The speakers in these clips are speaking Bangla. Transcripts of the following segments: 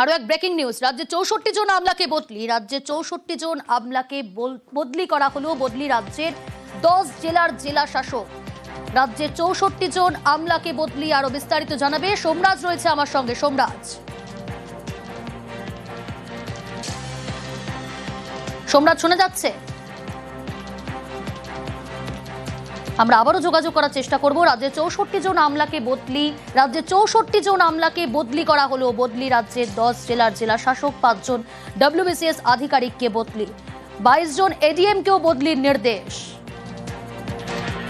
আরও এক ব্রেকিং নিউজ। রাজ্যে চৌষট্টি জন আমলাকে বদলি। রাজ্যে চৌষট্টি জন আমলাকে বদলি করা হলো বদলি রাজ্যের দশ জেলার জেলা শাসক। রাজ্যে চৌষট্টি জন আমলাকে বদলি আরও বিস্তারিত জানাবে সোমরাজ রয়েছে আমার সঙ্গে। সোমরাজ। সোমরাজ শোনা যাচ্ছে? আমরা আবারও যোগাযোগ করার চেষ্টা করব। রাজ্যে চৌষট্টি জন আমলাকে বদলি, রাজ্যে চৌষট্টি জন আমলাকে বদলি করা হলো বদলি রাজ্যের দশ জেলার জেলা শাসক পাঁচজন ডব্লিউবিসিএস আধিকারিককে বদলি। বাইশ জন এডিএমকেও বদলির নির্দেশ।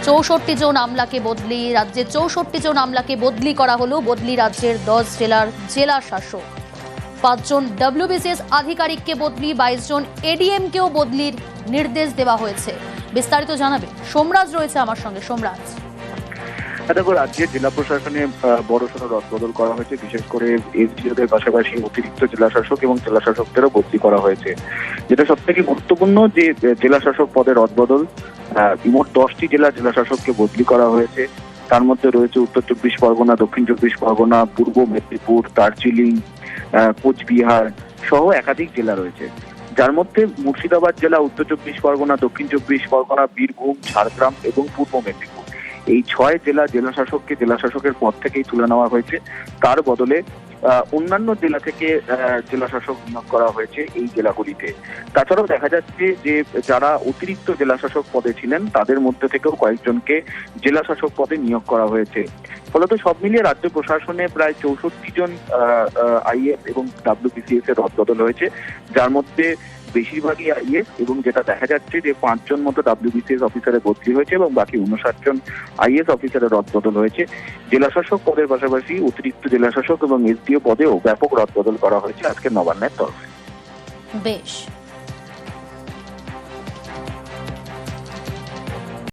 চৌষট্টি জন আমলাকে বদলি রাজ্যের চৌষট্টি জন আমলাকে বদলি করা হলো বদলি রাজ্যের দশ জেলার জেলা শাসক। পাঁচজন ডব্লিউবিসিএস আধিকারিককে বদলি বাইশ জন এডিএমকেও বদলির নির্দেশ দেওয়া হয়েছে। বিস্তারিত জানাবে সোমরাজ রয়েছে আমার সঙ্গে। সোমরাজ। হ্যাঁ, দেখো রাজ্যের জেলা প্রশাসনে বড় সড়ো রদবদল করা হয়েছে। বিশেষ করে এসডিওদের পাশাপাশি অতিরিক্ত জেলা শাসক এবং জেলা শাসকদেরও বদলি করা হয়েছে। যেটা সব থেকে গুরুত্বপূর্ণ যে জেলা শাসক পদের রদবদল মোট দশটি জেলা জেলা শাসককে বদলি করা হয়েছে। তার মধ্যে রয়েছে উত্তর চব্বিশ পরগনা দক্ষিণ চব্বিশ পরগনা পূর্ব মেদিনীপুর দার্জিলিং কোচবিহার সহ একাধিক জেলা রয়েছে। যার মধ্যে মুর্শিদাবাদ জেলা উত্তর চব্বিশ পরগনা দক্ষিণ চব্বিশ পরগনা বীরভূম ঝাড়গ্রাম এবং পূর্ব মেদিনীপুর। এই ছয় জেলা জেলা শাসককে জেলা শাসকের পদ থেকেই তুলে নেওয়া হয়েছে। তার বদলে অন্যান্য জেলা থেকে আহ, জেলা শাসক নিয়োগ করা হয়েছে এই জেলাগুলিতে। তাছাড়াও দেখা যাচ্ছে যে যারা অতিরিক্ত জেলা শাসক পদে ছিলেন তাদের মধ্যে থেকেও কয়েকজনকে জেলা শাসক পদে নিয়োগ করা হয়েছে। ফলত সব মিলিয়ে রাজ্য প্রশাসনে প্রায় চৌষট্টি জন আইএস এবং ডাব্লিউবিসিএস এর রদবদল হয়েছে, যার মধ্যে বেশিরভাগই আইএস এবং যেটা দেখা যাচ্ছে যে পাঁচজন মতো ডাব্লিউবিসিএস অফিসারে বদলি হয়েছে এবং বাকি উনষাট জন আইএস অফিসারের রদবদল হয়েছে। জেলাশাসক পদের পাশাপাশি অতিরিক্ত জেলাশাসক এবং এসডিও পদেও ব্যাপক রদবদল করা হয়েছে আজকে নবান্নের তরফে। বেশ।